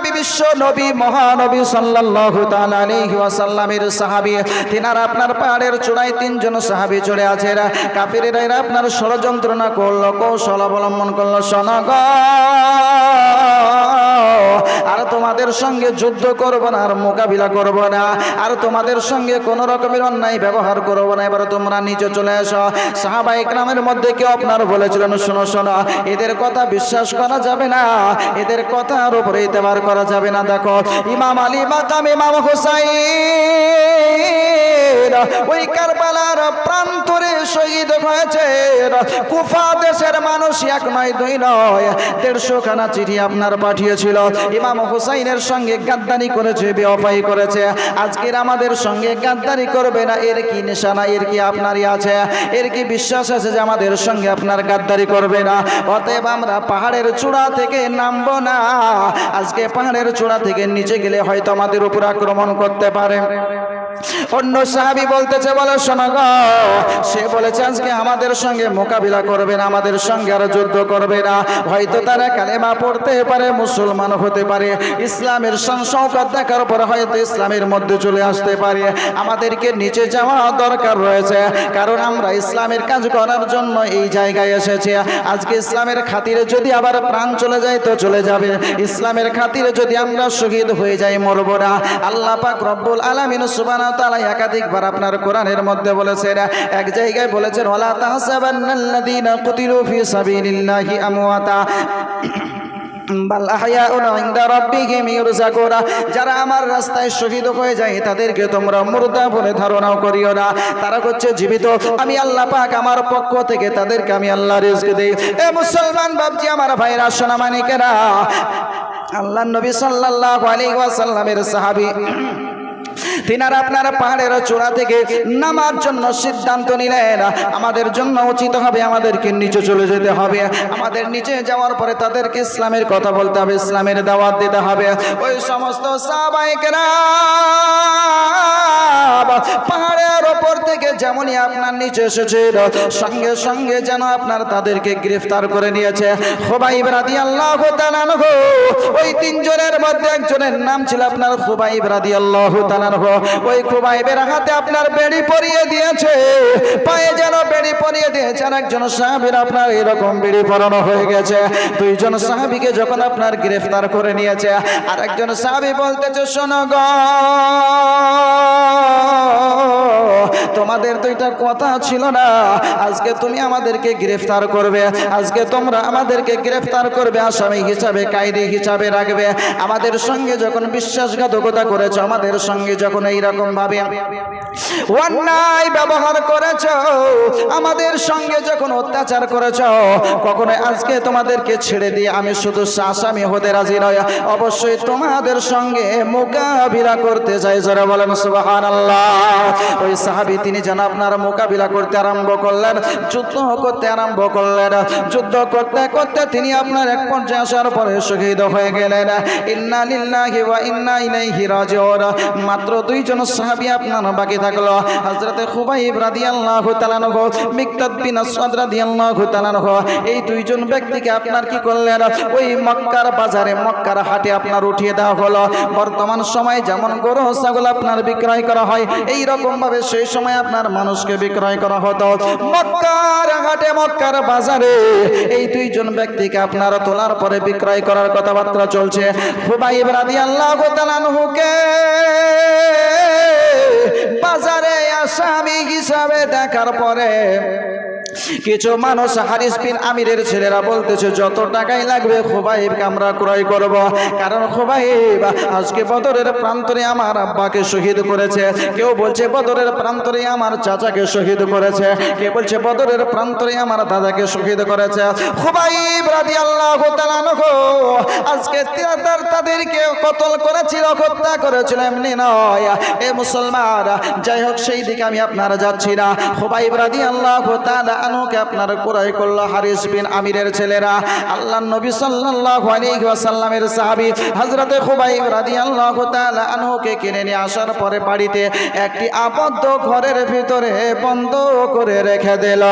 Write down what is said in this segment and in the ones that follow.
নবী বিশ্ব নবী, মহানবী সাল্লাল্লাহু তাআলা আলাইহি ওয়াসাল্লামের সাহাবী। তিনারা আপনার পাহাড়ের চূড়ায় তিনজন সাহাবী চলে আছে কাফিরেরা এরা আপনার ষড়যন্ত্রণা করল, কৌশল অবলম্বন করল। শোনগ আর তোমাদের সঙ্গে যুদ্ধ করব না, আর মোকাবিলা করব না, আর তোমাদের সঙ্গে কোনো রকমের অন্যায় ব্যবহার করব না। এবার তোমরা নিচে চলে এসো। সাহাবা ইকরামের মধ্যে কেউ আপনার বলেছিলেন, শোনো শোনো, এদের কথা বিশ্বাস করা যাবে না, এদের কথার উপরে ইতেবার করা যাবে না। দেখো, ইমাম আলী মাকাম, ইমাম হোসাইন, ওই কারবালার প্রান্তরে শহীদ হয়েছে কুফা দেশের মানুষ এক নয়, দুই নয় দেড়শো খানা চিঠি আপনার পাঠিয়েছিল। ইমাম হুসাইনের সঙ্গে গাদ্দারি করেছে, বেওয়াফাই করেছে। আজকের আমাদের সঙ্গে গাদ্দারি করবে না, এর কি নিশানা, এর কি আপনারই আছে? এর কি বিশ্বাস আছে যে আমাদের সঙ্গে আপনার গাদ্দারি করবে না? অতএব আমরা পাহাড়ের চূড়া থেকে নামবো না। আজকে পাহাড়ের চূড়া থেকে নিচে গেলে হয়তো আমাদের উপর আক্রমণ করতে পারে। অন্য সাহাবি বলতেছে, বলে, শোনা সে বলেছে, আজকে আমাদের সঙ্গে মোকাবিলা করবে না, আমাদের সঙ্গে আর যুদ্ধ করবে না। হয়তো তারা কালেমা পড়তে পারে, মুসলমান হতে পারে। ইসলামের সংসৌকত দেখার পর হয়তো ইসলামের মধ্যে চলে আসতে পারে। আমাদেরকে নিচে যাওয়া দরকার রয়েছে, কারণ আমরা ইসলামের কাজ করার জন্য এই জায়গায় এসেছি। আজকে ইসলামের খাতিরে যদি আবার প্রাণ চলে যায়, তো চলে যাবে। ইসলামের খাতিরে যদি আমরা শহীদ হয়ে যাই, মরব না। আল্লাহ পাক রব্বুল আলামিন সুবহানাহু ওয়া আপনার কোরআনের মধ্যে বলেছেন, এক জায়গায় বলেছেন যারা আমার রাস্তায় শহীদ হয়ে যায়, তাদেরকে তোমরা মুর্দা বলে ধারণাও করিও না। তারা হচ্ছে জীবিত। আমি আল্লাহ পাক আমার পক্ষ থেকে তাদেরকে আমি আল্লাহ রিজক দেই। এ মুসলমান বাবজি আমার ভাইরা সোনা মানিকেরা আল্লাহ নবী সাল্লাল্লাহু আলাইহি ওয়াসাল্লামের সাহাবী তিনারা আপনারা পাহাড়ের চূড়া থেকে নামার জন্য সিদ্ধান্ত নিলেন। আমাদের জন্য উচিত হবে আমাদেরকে নিচে চলে যেতে হবে। আমাদের নিচে যাওয়ার পরে তাদেরকে ইসলামের কথা বলতে হবে, ইসলামের দাওয়াত দিতে হবে। ওই সমস্ত পাহাড়ের ওপর থেকে যেমনই আপনার নিচে এসেছে সঙ্গে সঙ্গে যেন আপনার তাদেরকে গ্রেফতার করে নিয়েছে। খুবাইব রাদিয়াল্লাহু তাআলা ওই তিনজনের মধ্যে একজনের নাম ছিল আপনার খুবাইব রাদিয়াল্লাহু তাআলা ওই খুবাইবের হাতে আপনার বেড়ি পরিয়ে দিয়েছে। পায়ে যেন বেড়ি পরিয়ে দিয়েছে আর একজন সাহাবির, আপনার এরকম বেড়ি পরানো হয়ে গেছে। দুইজন সাহাবীকে যখন আপনার গ্রেফতার করে নিয়েছে আর একজন সাহাবি বলতেছে, শোনো গো তোমাদের তো এটা কথা ছিল না। আজকে তুমি আমাদেরকে গ্রেফতার করবে। আজকে তোমরা আমাদেরকে গ্রেফতার করবে, আসামি হিসাবে কায়দি হিসাবে রাখবে। আমাদের সঙ্গে যখন বিশ্বাসঘাতকতা করেছ, আমাদের সঙ্গে যখন এইরকম ভাবে অন্যায় ব্যবহার করেছ, আমাদের সঙ্গে যখন অত্যাচার করেছ কখনো আজকে তোমাদেরকে ছেড়ে দিয়ে আমি শুধু আসামি হতে রাজি নয় অবশ্যই তোমাদের সঙ্গে মোকাবিলা করতে চাই যারা বলেন সুবাহান ওই সাহাবি তিনি যেন আপনার মোকাবিলা করতে আরম্ভ করলেন, যুদ্ধ করতে আরম্ভ করলেন, যুদ্ধ করতে করতে তিনি আপনার এক পর্যায়ে আসার পরে শহীদ হয়ে গেলেন। ইন্না লিল্লাহি ওয়া ইন্না ইলাইহি রাজিউন। মাত্র দুইজন সাহাবী আপনার বাকি থাকল। হযরতে খুবাইব রাদিয়াল্লাহু তাআলা নহু মিকদাদ বিন আসওয়াদ রাদিয়াল্লাহু তাআলা নহু এই দুইজন ব্যক্তিকে আপনার কি করলেন? ওই মক্কার বাজারে, মক্কার হাটে আপনার উঠিয়ে দেওয়া হলো। বর্তমান সময় যেমন গরু, ছাগল আপনার বিক্রয় করা হয় এই রকম ভাবে সেই সময় আপনার মানুষকে বিক্রয় করা হতো। মক্কার হাটে মক্কার বাজারে এই দুইজন ব্যক্তিকে আপনার তোলার পরে বিক্রয় করার কথাবার্তা চলছে। হুবাইব রাদি আল্লাহ তালানহুকে বাজারে আসামি হিসাবে দেখার পরে কিছু মানুষ হারিস বিন আমিরের ছেলেরা বলতেছে, যত টাকাই লাগবে খোবাইবকে আমরা ক্রয় করব? কারণ খোবাইব আজকে বদরের প্রান্তরে আমার আব্বাকে শহীদ করেছে। কেউ বলছে, বদরের প্রান্তরে আমার চাচাকে শহীদ করেছে। কে বলছে, বদরের প্রান্তরে আমার দাদাকে শহীদ করেছে। খোবাইব তাআলা আল্লাহ আজকে তাদের তাদেরকে কতল করেছিল, হত্যা করেছিল, এমনি নয়। এ মুসলমান, যাই হোক, সেই দিকে আমি আপনারা যাচ্ছি না। খোবাইব রাদি আল্লাহ আনুকে আপনার ক্রয় করল হারিস বিন আমিরের ছেলেরা। আল্লাহ নবী আলাইহি ওয়াসাল্লামের সাহাবী হযরতে খুবাইব রাদিয়াল্লাহু তাআলা আনহুকে কিনে নিয়ে আসার পরে বাড়িতে একটি আবদ্ধ ঘরের ভিতরে বন্ধ করে রেখে দিল।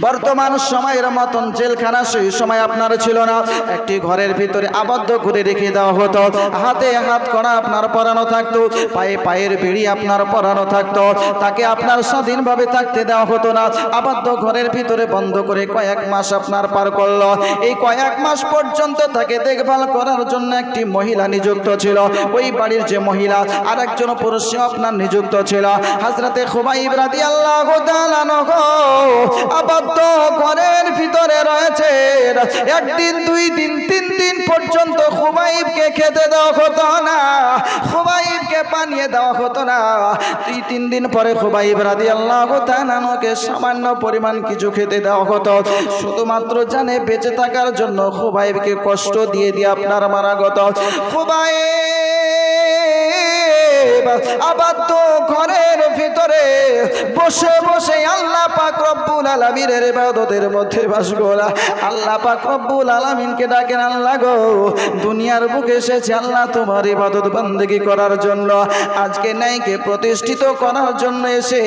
বর্তমান সময়ের মতন জেলখানা সেই সময় আপনার ছিল না। একটি ঘরের ভিতরে আবদ্ধ করে রেখে দেওয়া হতো। হাতে হাত করা আপনার পরানো থাকতো। পায়ে পায়ের বেড়ি আপনার পরানো থাকতো। তাকে আপনার স্বাধীনভাবে থাকতে দেওয়া হতো না। আবদ্ধ ঘরের ভিতরে বন্ধ করে কয়েক মাস আপনার পার করল। এই কয়েক মাস পর্যন্ত তাকে দেখভাল করার জন্য একটি মহিলা নিযুক্ত ছিল। ওই বাড়ির যে মহিলা আর একজন পুরুষ আপনার নিযুক্ত ছিল। হাজরাতে খুবাইব রাদি আল্লাহ আবদ্ধ ঘরের ভিতরে রয়েছে। একদিন, দুই দিন, তিন দিন পর্যন্ত খুবাইবকে খেতে দেওয়া হতো না। খুবাইবকে পানিয়ে দেওয়া হতো না। দুই, তিন দিন পরে খুবাইব রাদি আল্লাহ তালানোকে সামান্য পরিমাণ কিছু খেতে দেওয়া হতো। শুধুমাত্র জানে বেঁচে থাকার জন্য খুবাইবকে কষ্ট দিয়ে দিয়ে আপনার মারা গত। খুবাইব! আবদ্ধ ঘরের ভিতরে বসে বসে আল্লাহ পাক রব্বুল আলামিনের ইবাদতের মধ্যে বাস গোলা আল্লাহ পাক রব্বুল আলামিনকে ডাকেন, আল্লাহ গো, দুনিয়ার বুকে এসেছে আল্লাহ তোমার ইবাদত বন্দেগী করার জন্য। আজকে নাইকে প্রতিষ্ঠিত করার জন্য এসে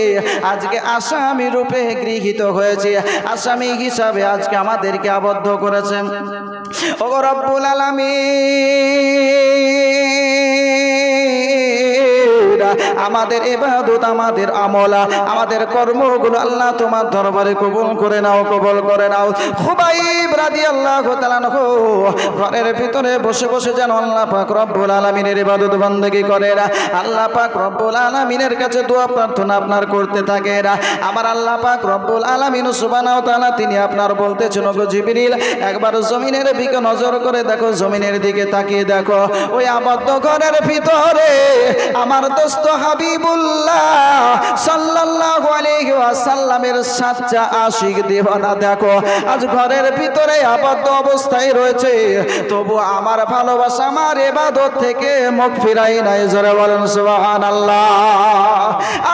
আজকে আসামি রূপে গৃহীত হয়েছে। আসামি হিসাবে আজকে আমাদেরকে আবদ্ধ করেছেন। ও রব্বুল আলামিন! আমাদের এবাদত আমাদের আমলা, আমাদের কর্মগুলো আল্লাহ তোমার দরবারে কবুল করে নাও, কবুল করে নাও। খুবাইব তাআলা নহু ঘরের ভিতরে বসে বসে যেন আল্লাহ পাক রব্বুল আলামিনের ইবাদত বান্দেগী করে না আল্লাহ পাক রব্বুল আলামিনের কাছে দোয়া প্রার্থনা আপনার করতে থাকে না আমার আল্লাহ পাক রব্বুল আলামিন সুবহানাহু তাআলা তিনি আপনার বলতেছেন গো জিবরিল, একবার জমিনের দিকে নজর করে দেখো, জমিনের দিকে তাকিয়ে দেখো। ওই আবদ্ধ ঘরের ভিতরে আমার দোস্ত হাবিবুল্লাহ সাল্লাল্লাহু আলাইহি ওয়াসাল্লামের সাচ্চা আশিক দেওয়ানা দেখো, আজ ঘরের ভিতরে আবদ্ধ অবস্থায় রয়েছে। তবু আমার ভালোবাসা, আমার এবাদত থেকে মুখ ফিরাই নাই, জোরে বলেন সুবহানাল্লাহ।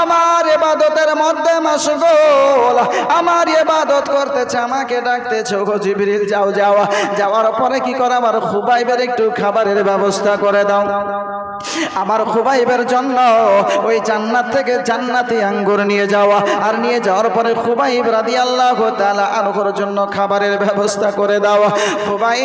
আমার এবাদতের মধ্যে মাসগোল আমার এবাদত করতেছে, আমাকে ডাকতেছে গো জিবরিল, যাও যাও। যাওয়ার পরে কি করে? আমার খুবাইবের একটু খাবারের ব্যবস্থা করে দাও। আমার খুবাইবের জন্য ওই জান্নাত থেকে জান্নাতি আঙ্গুর নিয়ে যাওয়া। আর নিয়ে যাওয়ার পরে খুবাইব রাদি আল্লাহ তালা জন্য খাবারের ব্যবস্থা করে দেওয়া। খুবাই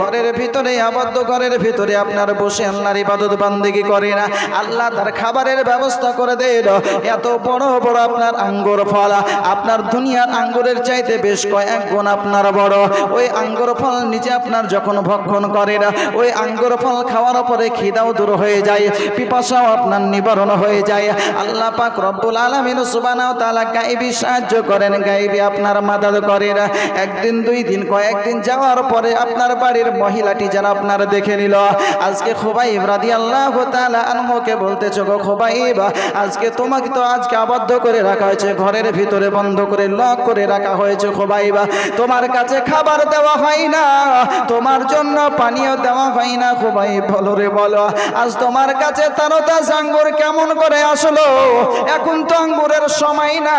ঘরের ভিতরে, আবদ্ধ ঘরের ভিতরে আপনার বসে আল্লাহর ইবাদত বান্দিগি করে না। আল্লাহ তার খাবারের ব্যবস্থা করে দেন। এত বড় বড় আপনার আঙ্গুর ফল। আপনার দুনিয়ার আঙ্গুরের চাইতে বেশ কয়েক গুণ আপনার বড়। ওই আঙ্গুর ফল নিজে আপনার যখন ভক্ষণ করে না, ওই আঙ্গুর ফল খাওয়ার পরে খিদাও দূর হয়ে যায়, পিপাসাও আপনার নিবারণ হয়ে যায়। আল্লাহ পাক রব্বুল আলামিন সুবহানাহু তাআলা গায়বী সাহায্য করেন গায়বী আপনার মাদাদ করেন একদিন, দুই দিন, কয়েকদিন যাওয়ার পরে আপনার বাড়ির মহিলাটি যারা আপনার দেখে নিল। আজকে খোবাইব রাদি আল্লাহ আনহুকে বলতেছো, গো খোবাইব, আজকে তোমাকে তো আজকে আবদ্ধ করে রাখা হয়েছে, ঘরের ভিতরে বন্ধ করে, লক করে রাখা হয়েছে খোবাইবা। তোমার কাছে খাবার দেওয়া হয় না, তোমার জন্য পানীয় দেওয়া হয় না, খোবাইব, বলো রে, বলো। আজ তোমার কাছে তারতা আঙ্গুর কেমন করে আসলো? এখন তো আঙ্গুরের সময় না,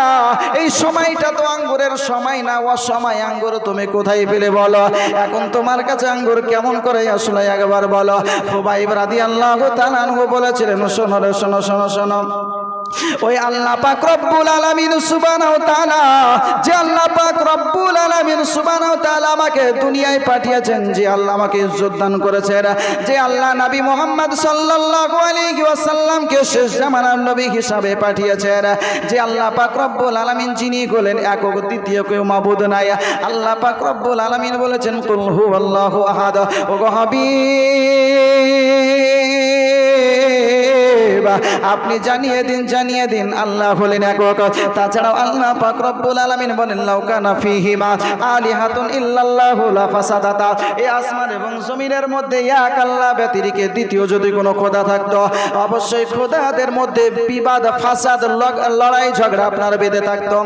এই সময়টা তো আঙ্গুরের সময় না, অসময় আঙ্গুর তুমি কোথায় পেলে বলো? এখন তোমার কাছে আঙ্গুর কেমন করে আসলে একবার বলো। খুবাইব রাদি আল্লাহ তালানহু বলেছিলেন, শোনো রে, শোনো শোনো শোনো। ওই আল্লাহ পাক রব্বুল আলামিন সুবহানাহু তাআলা, যে আল্লাহ পাক রব্বুল আলামিন সুবহানাহু তাআলা আমাকে দুনিয়ায় পাঠিয়েছেন, যে আল্লাহ আমাকে ইজ্জত দান করেছেন, যে আল্লাহ নবী মুহাম্মদ সাল্লাল্লাহু আলাইহি ওয়াসাল্লামকে শেষ জামানার নবী হিসাবে পাঠিয়েছেন, যে আল্লাহ পাক রব্বুল আলামিন যিনি হলেন একক, দ্বিতীয় কেউ মাবুদ নাই। আল্লাহ পাক রব্বুল আলামিন বলেছেন, কুল হুয়াল্লাহু আহাদ। ওগো হাবিব! আপনি জানিয়ে দিন জানিয়ে দিন। আল্লাহ হলেন একক। তাছাড়াও আল্লাহ পাক রব্বুল আলামিন বলেন লাউকানা ফিহিমা আলিহাতুন ইল্লাল্লাহু লা ফাসাদাতা এই আসমান এবং জমিনের মধ্যে এক আল্লাহ ব্যতিরিকে দ্বিতীয় যদি কোনো খোদা থাকতো, অবশ্যই খোদাদের মধ্যে বিবাদ, ফাসাদ লড়াই ঝগড়া আপনার বেঁধে থাকতো।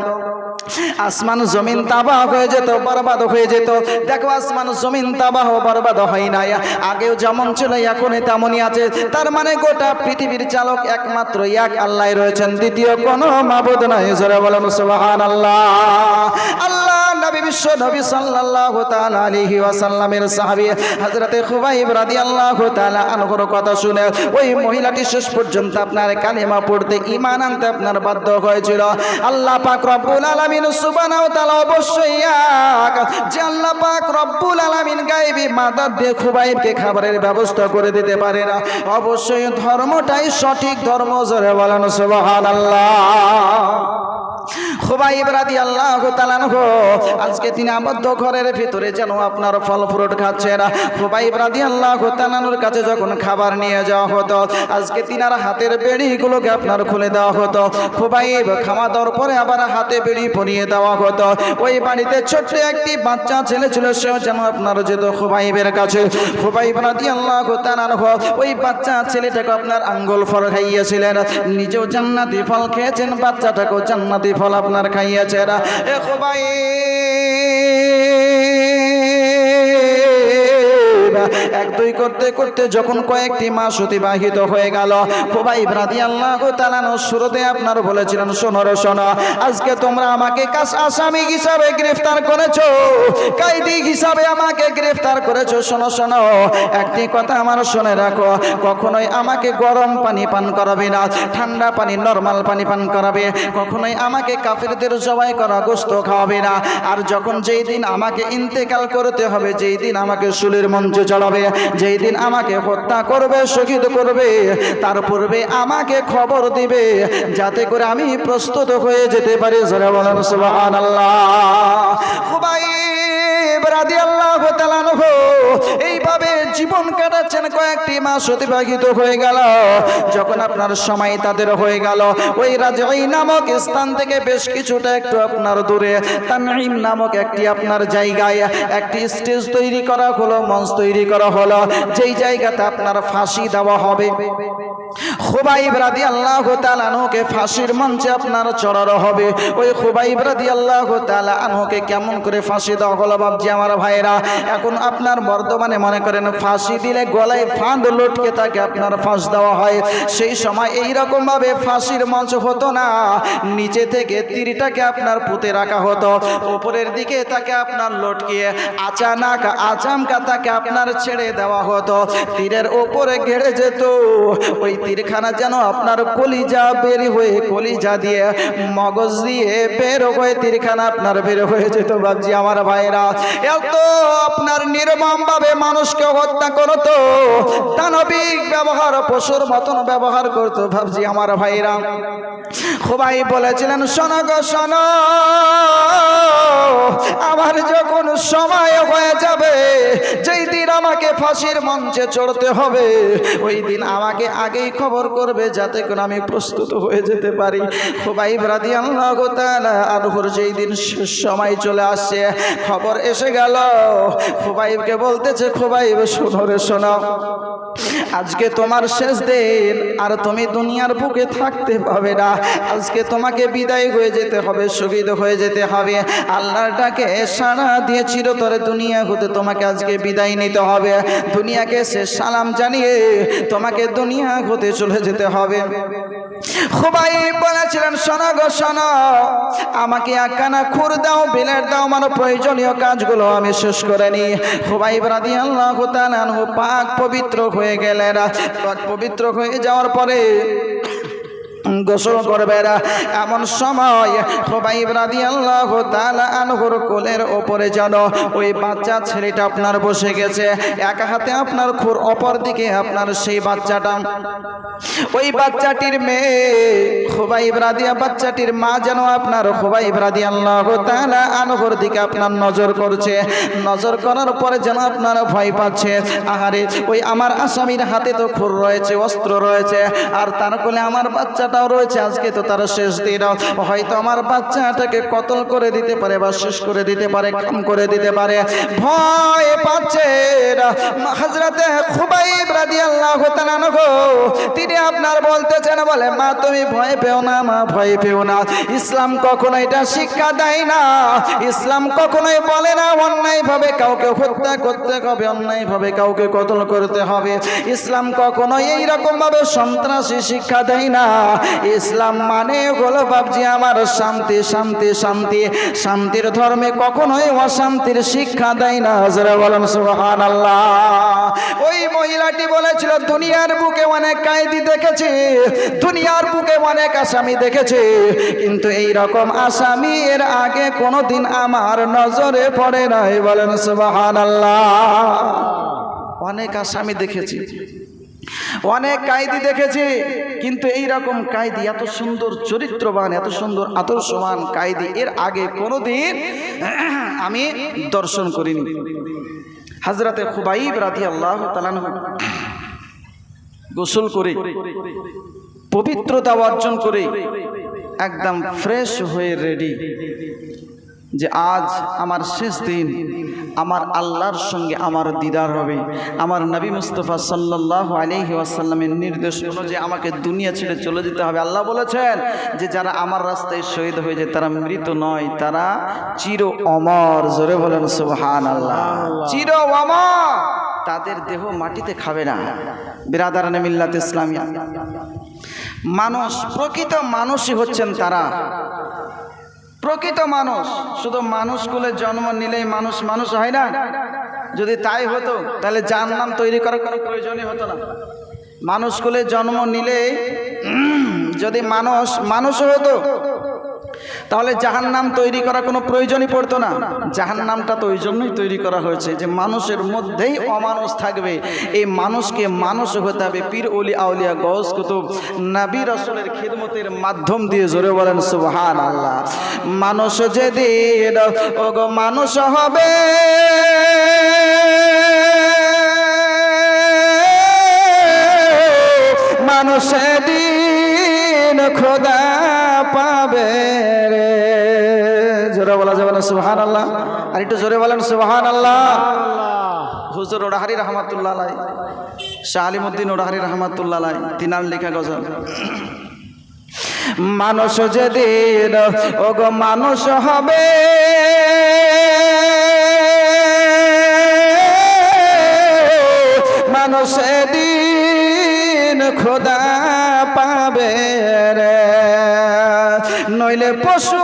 আসমান জমিন তাবাহ হয়ে যেত, বরবাদ হয়ে যেত। দেখো, আসমান জমিন তাবাহ বরবাদ হয় নাই। আগেও যেমন ছিল এখন তেমনই আছে। তার মানে গোটা পৃথিবীর চালক একমাত্র এক আল্লাহ রয়েছেন। দ্বিতীয় কোনো মাবুদ নাই। জোরে বলেন, সুবহানাল্লাহ। আল্লাহ নবী বিশ্ব নবী সাল্লাল্লাহু তাআলা আলাইহি ওয়াসাল্লামের সাহাবী খুবাইব রাদিয়াল্লাহু তাআলা আনহুর কথা শুনে ওই মহিলাটি শেষ পর্যন্ত আপনার কালেমা পড়তে ঈমান আনতে আপনার বাধ্য হয়েছিল। আল্লাহ পাক রব্বুল আলামিন সুবহানাহু তাআলা অবশ্যই এক, যে আল্লাহ পাক রব্বুল আলামিন দিয়ে খুবাইবকে খাবারের ব্যবস্থা করে দিতে পারে না। অবশ্যই ধর্মটাই সঠিক ধর্ম জোরে বলেন সুবহানাল্লাহ। খুবাইব রাদিয়াল্লাহু তাআলা আজকে তিনি আবদ্ধ ঘরের ভিতরে যেন আপনার ফল ফ্রুট খাচ্ছেন খুবাইব আল্লাহ তাআলার কাছে যখন খাবার নিয়ে যাওয়া হতো, আজকে তিনার হাতের বেড়িগুলোকে আপনার খুলে দেওয়া হতো। খুবাইব খাওয়া দাওয়ার পরে আবার হাতে বেড়ি পরিয়ে দেওয়া হতো। ওই বাড়িতে ছোট্ট একটি বাচ্চা ছেলে ছিল, সেও যেন আপনার যেত খুবাইবের কাছে। খুবাইব রাদিয়াল্লাহু তাআলা আনহু ওই বাচ্চা ছেলেটাকে আপনার আঙ্গুল ফল খাইয়েছিলেন। নিজেও জান্নাতি ফল খেয়েছেন, বাচ্চাটাকেও জান্নাতি ফল আপনার খাইয়েছেন। এ খুবাই এক, দুই করতে করতে যখন কয়েকটি মাস অতিবাহিত হয়ে গেল খুবাই ব্রাদি আল্লাহ শুরুতে আপনার বলেছিলেন, শোনো রে, শোনো, আজকে তোমরা আমাকে কাজ আসামি হিসাবে গ্রেফতার করেছ, কাইদি হিসাবে আমাকে গ্রেফতার করেছ, শোনো শোনো, একটি কথা আমার শুনে রাখো, কখনোই আমাকে গরম পানি পান করাবে না, ঠান্ডা পানি, নর্মাল পানি পান করাবে, কখনোই আমাকে কাফেরদের জবাই করা গোস্ত খাওয়াবে না, আর যখন যেই দিন আমাকে ইন্তেকাল করতে হবে, যেই দিন আমাকে শুলির মঞ্চে চড়াবে যেই দিন আমাকে হত্যা করবে, শহীদ করবে, তার পূর্বে আমাকে খবর দিবে, যাতে করে আমি প্রস্তুত হয়ে যেতে পারি। জোরে বলেন তাআলা আনহু, এইভাবে জীবন কাটাচ্ছেন কয়েকটি মাস অতিবাহিত হয়ে গেল। যখন আপনার সময় তাদের হয়ে গেল, ওই রাজাই নামক স্থান থেকে বেশ কিছুটা একটু আপনার দূরে তামিম নামক একটি আপনার জায়গায় একটি স্টেজ তৈরি করা হলো, মঞ্চ তৈরি করা হলো। যেই জায়গাতে আপনার ফাঁসি দেওয়া হবে। আল্লাহ ফাঁসির মঞ্চে আপনার চড়ানো হবে। ওই কেমন করে ফাঁসি দেওয়া হলো আমার এখন আপনার মনে করেন ফাঁসি দিলে গলায় ফাঁদ লটকে তাকে আপনার ফাঁস দেওয়া হয়। সেই সময় এই ভাবে ফাঁসির মঞ্চ হতো না। নিচে থেকে তীরটাকে আপনার পুঁতে রাখা হতো। উপরের দিকে তাকে আপনার লটকিয়ে, আচানাক আচামকা তাকে আপনার ছেড়ে দেওয়া হতো। তীরের ওপরে ঘেড়ে যেত। ওই তীরখানা যেন আপনার কলিজা বের হয়ে কলিজা দিয়ে মগজ দিয়ে বের হয়ে তীরখানা আপনার বের হয়ে যেত। বাবজি আমার ভাইরা, এত আপনার নির্মম ভাবে মানুষকে হত্যা করতো দানবিক ব্যবহার, পশুর মতন ব্যবহার করতো ভাবছি আমার ভাইরা। খুবাই বলেছিলেন সনগ শোন। আমার যখন সময় হয়ে যাবে, যেই দিন আমাকে ফাঁসির মঞ্চে চড়তে হবে। ওই দিন আমাকে আগেই খবর করবে যাতে করে আমি প্রস্তুত হয়ে যেতে পারি। খুবাই রাদি আল্লাহ আনহুর যেই দিন সময় চলে আসছে, খবর এসে গেল। খুবাইবকে বলতেছে, খুবাইব, শোনো রে, শোনো। আজকে তোমার শেষ দিন, আর তুমি দুনিয়ার বুকে থাকতে পাবে না। আজকে তোমাকে বিদায় হয়ে যেতে হবে, শহীদ হয়ে যেতে হবে। আল্লাহটাকে সারা দিয়ে চিরতরে দুনিয়া হতে তোমাকে আজকে বিদায় নিতে হবে। দুনিয়াকে সে সালাম জানিয়ে তোমাকে দুনিয়া হতে চলে যেতে হবে। খুবাই বলেছিলেন, শোনো গো, শোনো। আমাকে একখানা খুর দাও, বিলের দাও, আমার প্রয়োজনীয় কাজগুলো আমি শেষ করে নি খুবাই রাদি আল্লাহ পাক পবিত্র হয়ে গেলেন। পাক পবিত্র হয়ে যাওয়ার পরে গোসল করবে না এমন সময় সবাই রাদি আল্লাহ তালা আনহুর কোলের ওপরে যেন ওই বাচ্চা ছেলেটা আপনার বসে গেছে। এক হাতে আপনার খুর, অপর দিকে আপনার সেই বাচ্চাটা। ওই বাচ্চাটির মেয়ে খুবাই রাদিয়া, বাচ্চাটির মা যেন আপনার খুবাই রাদি আল্লাহ তালা আনহুর দিকে আপনার নজর করছে। নজর করার পরে যেন আপনার ভয় পাচ্ছে। আহারে, ওই আমার আসামির হাতে তো খুর রয়েছে, অস্ত্র রয়েছে। আর তার কোলে আমার বাচ্চাটাও রয়েছে, আজকে তো তারা শেষ দিন হয়তো আমার বাচ্চাটাকে কতল করে দিতে পারে বা শেষ করে দিতে পারে, কম করে দিতে পারে। ভয় পাচ্ছে হাজরাতে খুবাই রাদি আল্লাহ তিনি আপনার বলতেছেন, বলে, মা, তুমি ভয় পেও না, মা, ভয় পেও না। ইসলাম কখনো এটা শিক্ষা দেয় না। ইসলাম কখনোই বলে না অন্যায় ভাবে কাউকে হত্যা করতে হবে অন্যায় ভাবে কাউকে কতল করতে হবে। ইসলাম কখনো এইরকম ভাবে সন্ত্রাসী শিক্ষা দেয় না। ইসলাম মানে হলো বাবজি আমার শান্তি শান্তি শান্তি। শান্তির ধর্মে কখনোই অশান্তির শিক্ষা দেয় না। হাজরা বলেন সুবহান আল্লাহ ওই মহিলাটি বলেছিল, দুনিয়ার বুকে অনেক কায়দি দেখেছি, দুনিয়ার বুকে অনেক আসামি দেখেছি, কিন্তু এই রকম আসামি এর আগে কোনোদিন আমার নজরে পড়ে নাই। বলেন সুবহান আল্লাহ অনেক আসামি দেখেছি, অনেক কায়দি দেখেছি, কিন্তু এই রকম কায়দি, এত সুন্দর চরিত্রবান, এত সুন্দর আদর্শবান কায়দি এর আগে কোনোদিন আমি দর্শন করিনি। হাজরাতে খুবাইব রাধি আল্লাহ তালান গোসল করে পবিত্রতা অর্জন করে একদম ফ্রেশ হয়ে রেডি যে আজ আমার শেষ দিন, আমার আল্লাহর সঙ্গে আমার দিদার হবে। আমার নবী মুস্তফা সাল্লাহ আলহি আসাল্লামের নির্দেশ অনুযায়ী আমাকে দুনিয়া ছেড়ে চলে যেতে হবে। আল্লাহ বলেছেন যে যারা আমার রাস্তায় শহীদ হয়ে যায়, তারা মৃত নয়, তারা চির অমর। জোরে বলেন সুবহান আল্লাহ চির অমর। তাদের দেহ মাটিতে খাবে না। বিরাদারান মিল্লাত ইসলামিয়া। মানুষ, প্রকৃত মানুষই হচ্ছেন তারা। প্রকৃত মানুষ। শুধু মানুষগুলো জন্ম নিলেই মানুষ মানুষ হয় না। যদি তাই হতো, তাহলে যার নাম তৈরি করার কোনো প্রয়োজনই হতো না। মানুষগুলো জন্ম নিলে যদি মানুষ মানুষ হতো তাহলে জাহান নাম তৈরি করা কোনো প্রয়োজনই পড়তো না। জাহান নামটা তো ওই জন্যই তৈরি করা হয়েছে যে মানুষের মধ্যেই অমানুষ থাকবে। এই মানুষকে মানুষ হতে হবে। পীর অলি আউলিয়া গস কুতুব, নাবি রসুলের খিদমতের মাধ্যম দিয়ে জোরে বলেন সুবহান আল্লাহ মানুষ যেদিন, ওগো মানুষ হবে। মানুষ দিন খোদা সুবহান আল্লাহ আর একটু জোরে বলেন সুবহান আল্লাহ হুজুর ওড়াহারি রহমাতুল্লাহ আলাই শাহ আলিমুদ্দিন ওড়াহারি রহমাতুল্লাহ আলাই তিনার লেখা গজল। মানুষ যেদিন, ওগো মানুষ হবে। মানুষ দিন খোদা পাবে রে। নইলে পশু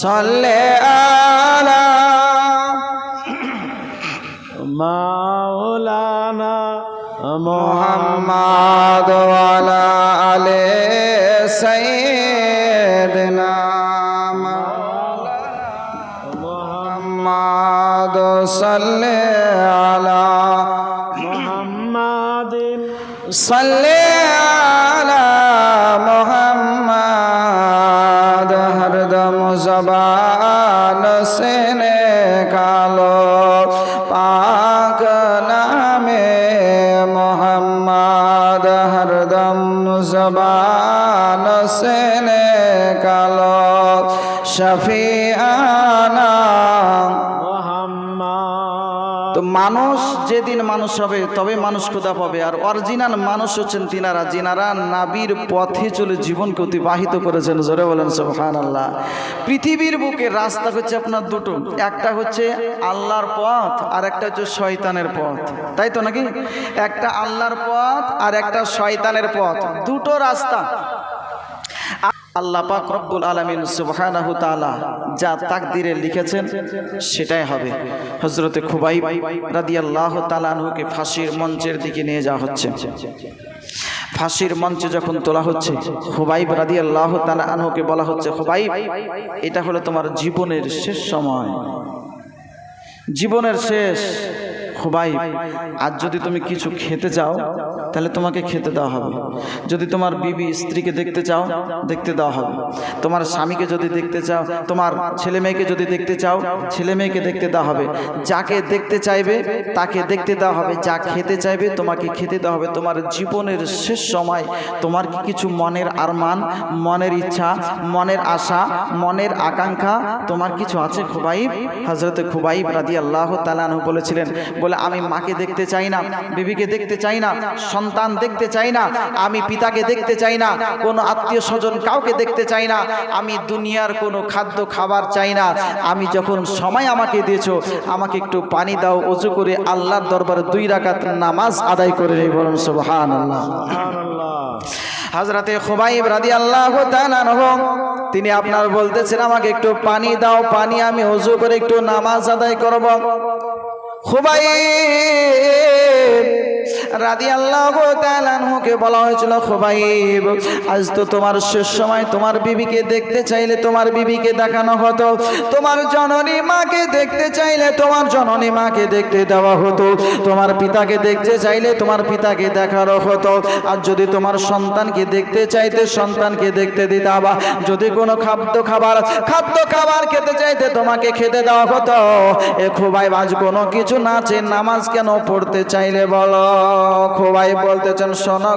সাল্লে আলা মাওলানা মোহাম্মদ ওয়ালা আলে সাইয়্যিদিনা মোহাম্মদ সাল্লে আলা মুহাম্মাদিন সাল্লে তো মানুষ যেদিন মানুষ হবে তবে মানুষ খোদা পাবে। আর অরিজিনাল মানুষ হচ্ছেন তিনারা যিনারা নাবির পথে চলে জীবনকে অতিবাহিত করেছেন। জোরে বলেন সুবহান আল্লাহ পৃথিবীর বুকে রাস্তা হচ্ছে আপনার দুটো। একটা হচ্ছে আল্লাহর পথ আর একটা হচ্ছে শয়তানের পথ। তাই তো নাকি? একটা আল্লাহর পথ আর একটা শয়তানের পথ। দুটো রাস্তা। আল্লাহ পাক রব্বুল আলামিন সুবহানাহু তাআলা যা তাকদিরে লিখেছেন সেটাই হবে। হযরতে খুবাইব রাদিয়াল্লাহু তাআলা আনহুকে ফাঁসির মঞ্চের দিকে নিয়ে যাওয়া হচ্ছে। ফাঁসির মঞ্চে যখন তোলা হচ্ছে, খুবাইব রাদিয়াল্লাহু তাআলা আনহুকে বলা হচ্ছে, খুবাইব, এটা হলো তোমার জীবনের শেষ সময়। জীবনের শেষ খোবাই আজ যদি তুমি কিছু খেতে চাও, তাহলে তোমাকে খেতে দেওয়া হবে। যদি তোমার বিবি স্ত্রীকে দেখতে চাও, দেখতে দেওয়া হবে। তোমার স্বামীকে যদি দেখতে চাও, তোমার ছেলে মেয়েকে যদি দেখতে চাও, ছেলে মেয়েকে দেখতে দেওয়া হবে। যাকে দেখতে চাইবে, তাকে দেখতে দেওয়া হবে। যা খেতে চাইবে, তোমাকে খেতে দেওয়া হবে। তোমার জীবনের শেষ সময়, তোমার কি কিছু মনের আরমান, মনের ইচ্ছা, মনের আশা, মনের আকাঙ্ক্ষা, তোমার কিছু আছে? খুবাইব হজরতে খুবাইব রাদি আল্লাহ তালানহু বলেছিলেন, বলে আমি মাকে দেখতে চাই না বিবিকে দেখতে চাই না সন্তান দেখতে চাই না আমি পিতাকে দেখতে চাই না কোনো আত্মীয় স্বজন কাউকে দেখতে চাই না আমি দুনিয়ার কোনো খাদ্য খাবার চাই না। আমি যখন সময় আমাকে দিয়েছ আমাকে একটু পানি দাও অজু করে আল্লাহর দরবারে দুই রাকাত নামাজ আদায় করে নেই বলুন সুবহান আল্লাহ হাজরাতে খুবাইব রাদি আল্লাহ তিনি আপনার বলতেছেন আমাকে একটু পানি দাও পানি আমি অজু করে একটু নামাজ আদায় করব। খুবাই রাদি আল্লাহ তালানহুকে বলা হয়েছিল, খুবাইব, আজ তো তোমার শেষ সময়। তোমার বিবিকে দেখতে চাইলে তোমার বিবিকে দেখানো হতো। তোমার জননী মাকে দেখতে চাইলে তোমার জননী মাকে দেখতে দেওয়া হতো। তোমার পিতাকে দেখতে চাইলে তোমার পিতাকে দেখানো হতো। আর যদি তোমার সন্তানকে দেখতে চাইতে সন্তানকে দেখতে দিতে আবার যদি কোনো খাদ্য খাবার খাদ্য খাবার খেতে চাইতে তোমাকে খেতে দেওয়া হতো, এ খুবাই আজ কোনো কিছু না আছে নামাজ কেন পড়তে চাইলে বলো? খুবাই বলতেছেন, শোনো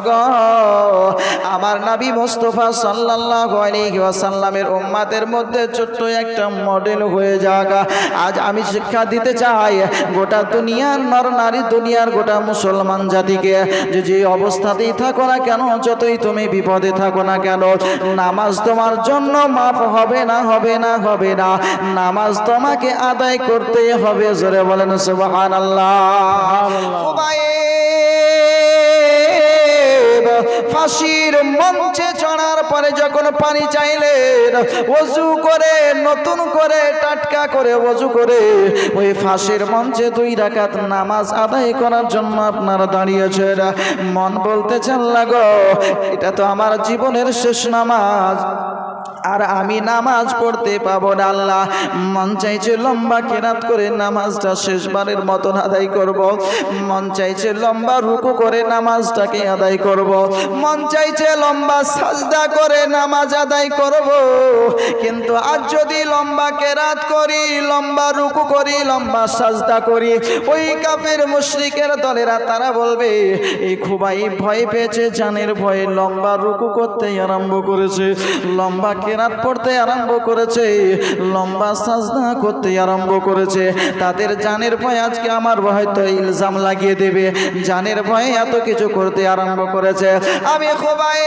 আমার নাবি মোস্তফা সাল্লাল্লাহু আলাইহি ওয়াসাল্লামের উম্মাতের মধ্যে ছোট্ট একটা মডেল হয়ে যাগা আজ আমি শিক্ষা দিতে চাই, গোটা দুনিয়ার নর নারী, দুনিয়ার গোটা মুসলমান জাতিকে। যে যে অবস্থাতেই থাকো না কেন, যতই তুমি বিপদে থাকো না কেন, নামাজ তোমার জন্য মাফ হবে না হবে না হবে না। নামাজ তোমাকে আদায় করতে হবে, জোরে বলেন ফাঁসির মঞ্চে চড়ার পরে যখন পানি চাইলেন অজু করে, নতুন করে, টাটকা করে অজু করে, ওই ফাঁসির মঞ্চে দুই রাকাত নামাজ আদায় করার জন্য আপনারা দাঁড়িয়েছেন মন বলতে চান লাগো এটা তো আমার জীবনের শেষ নামাজ। আর আমি নামাজ পড়তে পাবো না, আল্লাহ মন চাইছে লম্বা কেরাত করে নামাজটা শেষবারের মতন আদায় করব। মন চাইছে লম্বা রুকু করে নামাজটাকে আদায় করব। মন চাইছে লম্বা সাজদা করে নামাজ আদায় করব। কিন্তু আজ যদি লম্বা কেরাত করি, লম্বা রুকু করি, লম্বা সাজদা করি, ওই কাপের মুশরিকের দলেরা তারা বলবে, এই খুবাই ভয় পেয়েছে, জানের ভয়ে লম্বা রুকু করতে আরম্ভ করেছে লম্বা কেরাত পড়তে আরম্ভ করেছে, লম্বা সাজদা করতে আরম্ভ করেছে। তাদের জানের ভয় আজকে আমার হয়তো ইলজাম লাগিয়ে দেবে। জানের ভয়ে এত কিছু করতে আরম্ভ করেছে। আমি খুবাই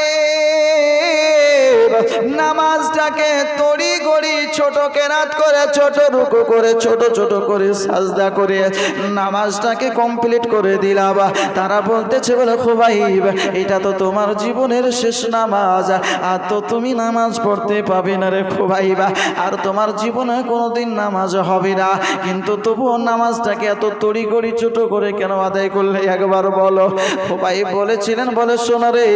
নামাজটাকে তড়ি গড়ি ছোট কেরাত করে, ছোট রুকু করে, ছোট ছোট করে সাজদা করে নামাজটাকে কমপ্লিট করে দিলাম। তারা বলতেছে, বলে, খুবাইব, এটা তো তোমার জীবনের শেষ নামাজ। আর তো তুমি নামাজ পড়তে পাবে না রে খুবাইবা। আর তোমার জীবনে কোনোদিন নামাজ হবে না। কিন্তু তবুও নামাজটাকে এত তড়ি গড়ি ছোট করে কেন আদায় করলে একবার বলো? খুবাই বলেছিলেন, বলে, শোনা রে,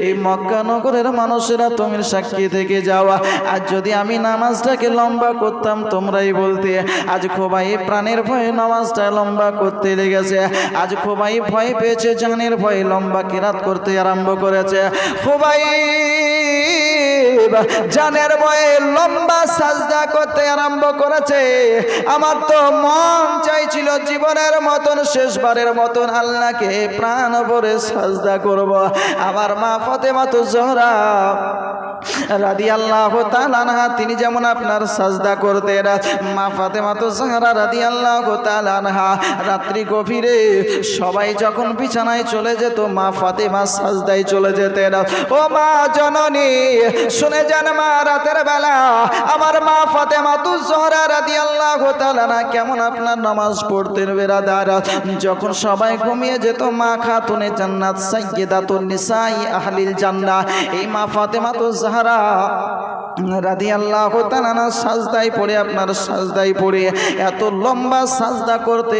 এই মক্কা নগরের মানুষেরা তুমি সাক্ষী থেকে যাওয়া। আর যদি আমি নামাজটাকে লম্বা করতাম, তোমরাই বলতে, আজ খোবাই প্রাণের ভয়ে নামাজটা লম্বা করতে লেগেছে। আজ খোবাই ভয় পেয়েছে, জানের ভয়ে লম্বা কিরাত করতে আরম্ভ করেছে। খোবাই, জানের ভয়ে লম্বা সাজদা করতে আরম্ভ করেছে। আমার তো মন চাইছিল জীবনের মতন, শেষবারের মতন আল্লাহকে প্রাণ ভরে সাজদা করব। আমার মা ফতেমা তো জহরা রাদি আল্লাহ তিনি যেমন আপনার সাজদা করতেন। মা ফাতেমা তো সাহারা রাদি আল্লাহ তালানহা রাত্রি গভীরে সবাই যখন বিছানায় চলে যেত, মা ফাতেমা সাজদায় চলে যেতেন। ও মা জননী, শুনে যান মা, রাতের বেলা আমার মা ফাতেমা তু জহরা রাদি আল্লাহ তালানা কেমন আপনার নামাজ পড়তেন বেরাদার? যখন সবাই ঘুমিয়ে যেত, মা খাতুনে জান্নাত সাইয়্যিদাতুন নিসাই আহলিল জান্নাহ, এই মা ফাতেমা তো জাহরা রাধি আল্লাহ তালানা সাজদাই পড়ে, আপনার সাজদাই পড়ে, এত লম্বা সাজদা করতে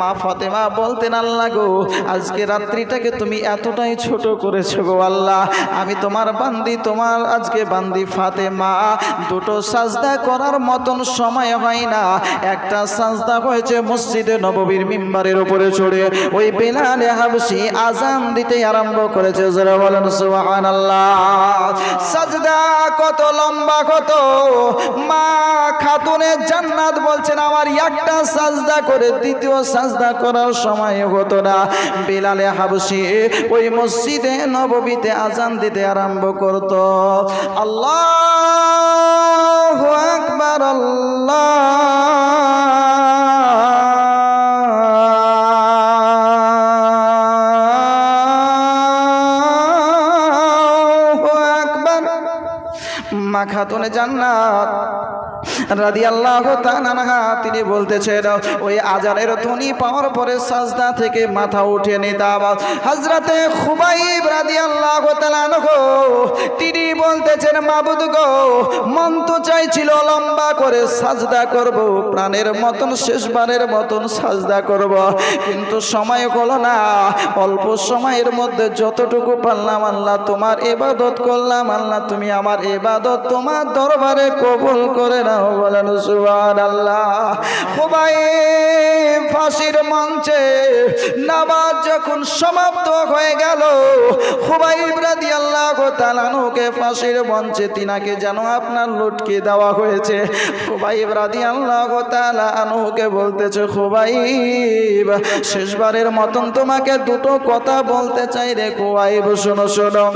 মা ফাতেমা বলতেন, আল্লাহ গো, আজকে রাত্রিটাকে তুমি এতটাই ছোট করেছ গো আল্লাহ। আমি তোমার বান্দি, তোমার আজকে বান্দি ফাতেমা। দুটো সাজদা করার মতন সময় হয় না। একটা সাজদা হয়েছে মসজিদে নববীর মিম্বারের উপরে চড়ে। ওই বেলালে হাবসি আজান দিতে আরম্ভ করেছে। যারা বলেন সাজদা কত লম্বা কত? মা খাতুনের জান্নাত বলছেন, আমার একটা সাজদা করে, দ্বিতীয় সাজদা করার সময় হতো না। বেলালে হাবসি ওই মসজিদে, নববীতে আজান দিতে আরম্ভ করত। আল্লাহ আকবার, আল্লাহ খাতুনে জান্নাত। রাদি আল্লাহ তিনি বলতেছেন, ওই আজারের ধ্বনি পাওয়ার পরে সাজদা থেকে মাথা উঠে নিতাম হাজরাতে খুবাইব রাদি আল্লাহ তিনি বলতেছেন, মাবুদ গো, মন তো চাইছিল লম্বা করে সাজদা করব, প্রাণের মতন শেষবারের মতন সাজদা করব, কিন্তু সময় হলো না। অল্প সময়ের মধ্যে যতটুকু পারলাম, আল্লাহ তোমার এবাদত করলাম, আল্লাহ তুমি আমার এবাদত তোমার দরবারে কবুল করে নাও। বলেন সুবান আল্লাহ সবাই ফাঁসির মঞ্চে নামাজ যখন সমাপ্ত হয়ে গেল খুবাই রাদি আল্লাহ তালানুকে ফাঁসির মঞ্চে তিনাকে যেন আপনার লুটকে দেওয়া হয়েছে। খুবাই রাদি আল্লাহ তালানুকে বলতেছে খুবাই শেষবারের মতন তোমাকে দুটো কথা বলতে চাই রে খুবাইব শোনো শোনো।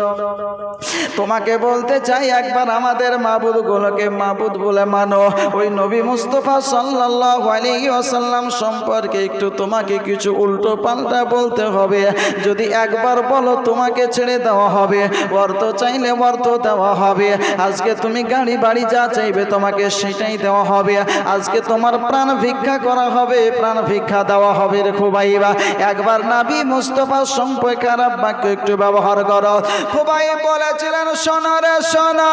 তোমাকে বলতে চাই, একবার আমাদের মাবুদ গুলোকে মাবুদ বলে মানো। ওই নবী মুস্তফা সাল্লাল্লাহু আলাইহি ওয়াসাল্লাম সম্পর্কে একটু তোমাকে কিছু উল্টো পাল্টা বলতে হবে। যদি একবার বলো তোমাকে ছেড়ে দেওয়া হবে, অর্থ চাইলে অর্থ দেওয়া হবে। আজকে তুমি গাড়ি বাড়ি যা চাইবে তোমাকে সেটাই দেওয়া হবে। আজকে তোমার প্রাণ ভিক্ষা করা হবে, প্রাণ ভিক্ষা দেওয়া হবে খুবাইবা। একবার নাবি মুস্তফা সম্পর্কে খারাপ বাক্য একটু ব্যবহার করো। খুবাই বলেছিলেন সোনারে সোনা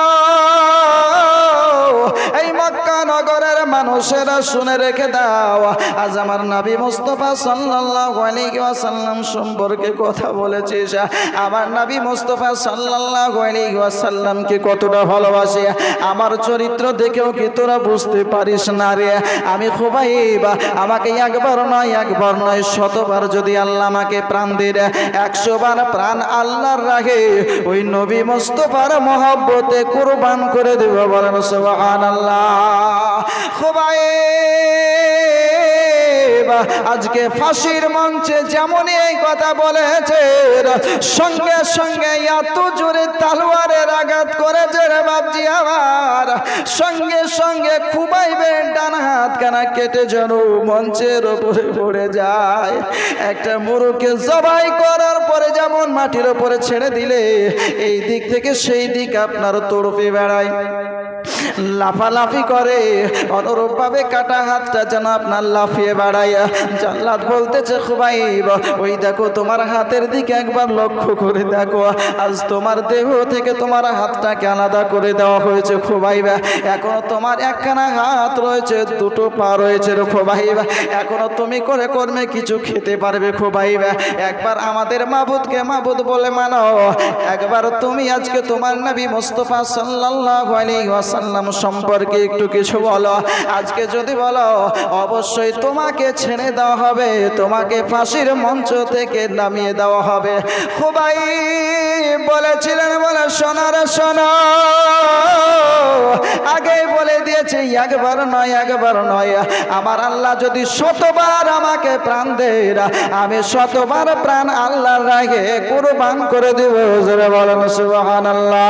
এই মক্কা নগরের মানুষেরা শুনে রেখে দাও। আজ আমার নবী মুস্তফা সাল্লাল্লাহু আলাইহি ওয়াসাল্লাম সম্পর্কে কথা বলেছিস। আমার নবী মুস্তফা সাল্লাল্লাহু আলাইহি ওয়াসাল্লামকে কতটা ভালোবাসে। আমার চরিত্র দেখেও কি তোরা বুঝতে পারিস না রে। আমি খুবাইবা, আমাকে একবার নয় একবার নয়, শতবার যদি আল্লাহ আমাকে প্রাণ দিয়ে একশো বার প্রাণ আল্লাহর রাখে। ওই নবী মুস্তফার মহব্বতে কুরবান করে দেব বলেন, সুবহানাল্লাহ। খুবাই আজকে ফাঁসির মঞ্চে যেমনই এই কথা বলেছে, সঙ্গে সঙ্গে এত জোরে তালোয়ারের আঘাত করেছে রে বাবজি আমার। সঙ্গে সঙ্গে খুবাইবেন ডান হাত কানা কেটে যেন মঞ্চের ওপরে পড়ে যায়। একটা মুরুকে জবাই করার পরে যেমন মাটির ওপরে ছেড়ে দিলে, এই দিক থেকে সেই দিক আপনার তরফে বেড়ায়। লাফালাফি করে। অনুরূপ ভাবে কাটা হাতটা যেন আপনার লাফিয়ে বেড়ায়। জাল্লাদ বলতেছে, খুবাইব, ওই দেখো তোমার হাতের দিকে একবার লক্ষ্য করে দেখো। আজ তোমার দেহ থেকে তোমার হাতটাকে আলাদা করে দেওয়া হয়েছে, খুবাইবা। এখনও তোমার একখানা হাত রয়েছে, দুটো পা রয়েছে খুবাইবা। এখনও তুমি করে কর্মে কিছু খেতে পারবে, খুবাইবা। একবার আমাদের মাবুদকে মাবুদ বলে মানো। একবার তুমি আজকে তোমার নবী মুস্তফা সাল্লাল্লাহু আলাইহি ওয়াসাল্লাম সম্পর্কে একটু কিছু বলো। আজকে যদি বলো, অবশ্যই তোমাকে ছেড়ে দেওয়া হবে, তোমাকে ফাঁসির মঞ্চ থেকে নামিয়ে দেওয়া হবে। খুবাই বলেছিলেন, বলে সোনার সোনা আগে বলে দিয়েছে, একবার নয় একবার নয়। আমার আল্লাহ যদি শতবার আমাকে প্রাণ দেয়, আমি শতবার প্রাণ আল্লাহর রাগে কুরবান করে দেব। বলেন, সুবহানাল্লাহ।